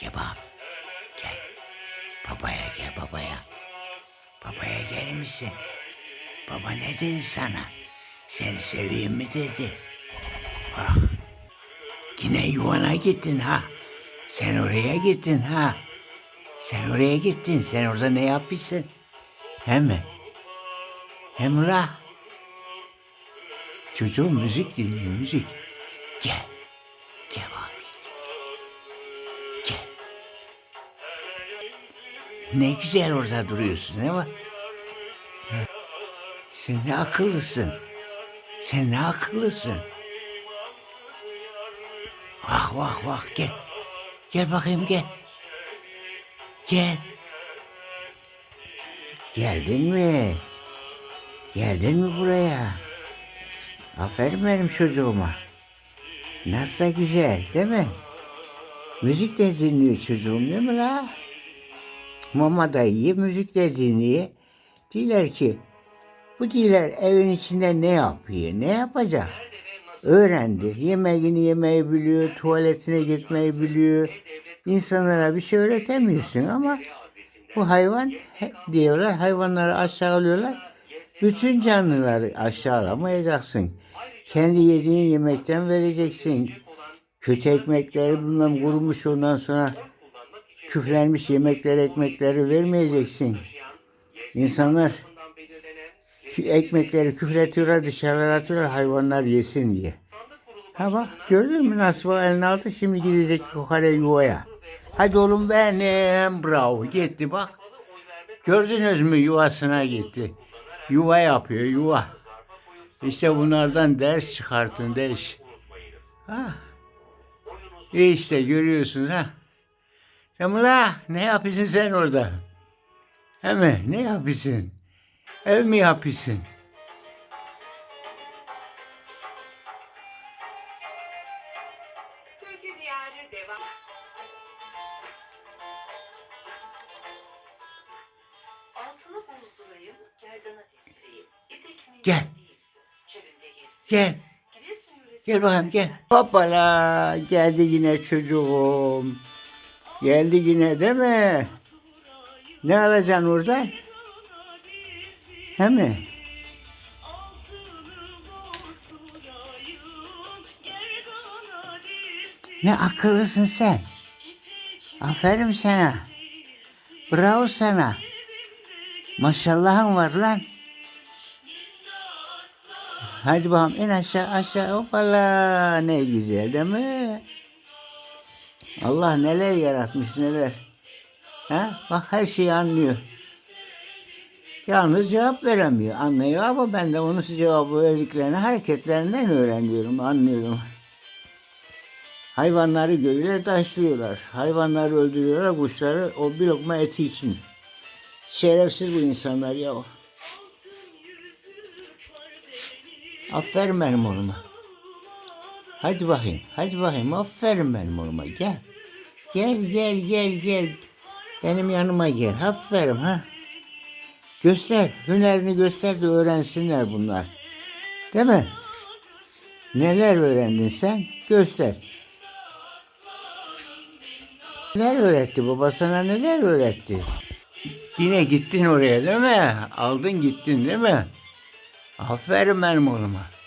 Gel. Gel. Babaya gel babaya. Babaya gelir misin? Baba ne dedi sana? Seni seveyim mi dedi. Bak. Yine yuvana gittin ha. Sen oraya gittin ha. Sen oraya gittin. Sen orada ne yapıyorsun? He mi? La. Çocuğum müzik dinliyor müzik. Gel Ne güzel orada duruyorsun mi? Sen ne akıllısın. Sen ne akıllısın. Vah vah vah gel. Gel bakayım gel. Gel. Geldin mi? Geldin mi buraya? Aferin benim çocuğuma. Nasıl güzel değil mi? Müzik de dinliyor çocuğum değil mi la? Mama da iyi, müzik de dinliyor. Diler ki, bu diler evin içinde ne yapıyor, ne yapacak? Öğrendi. Yemeğini yemeyi biliyor, tuvaletine gitmeyi biliyor. İnsanlara bir şey öğretemiyorsun ama bu hayvan diyorlar, hayvanları aşağılıyorlar. Bütün canlıları aşağılamayacaksın. Kendi yediğin yemekten vereceksin. Kötü ekmekleri bilmem kurumuş ondan sonra küflenmiş yemekleri ekmekleri vermeyeceksin. İnsanlar ekmekleri küfletiyorlar dışarılara atıyorlar hayvanlar yesin diye. Ha bak gördün mü nasıl bak eline aldı şimdi gidecek yukarı yuvaya. Hadi oğlum benim bravo gitti bak. Gördünüz mü yuvasına gitti. Yuva yapıyor yuva. İşte bunlardan ders çıkartın ders. Ha. İşte görüyorsunuz ha. Tamam la ne yapıyorsun sen orada? He mi? Ne yapıyorsun? Ev mi yapıyorsun? Gel. Gel. Gel bakayım gel. Hoppala geldi yine çocuğum. Geldi yine değil mi? Ne alacaksın oradan? He mi? Ne akıllısın sen. Aferin sana. Bravo sana. Maşallahın var lan. Hadi bakalım in aşağı aşağı hoppala ne güzel değil mi? Allah neler yaratmış neler. Ha? Bak her şeyi anlıyor. Yalnız cevap veremiyor. Anlıyor ama ben de onun cevabı verdiklerini hareketlerinden öğreniyorum, anlıyorum. Hayvanları görüyorlar, taşlıyorlar. Hayvanları öldürüyorlar, kuşları o bir lokma eti için. Şerefsiz bu insanlar ya. Aferin benim oğluma. Hadi bakayım, hadi bakayım. Aferin benim oğluma. Gel. Gel, gel, gel, gel. Benim yanıma gel. Aferin ha. Göster, hünerini göster de öğrensinler bunlar. Değil mi? Neler öğrendin sen? Göster. Neler öğretti baba sana neler öğretti? Yine gittin oraya değil mi? Aldın gittin değil mi? Aferin benim oğluma.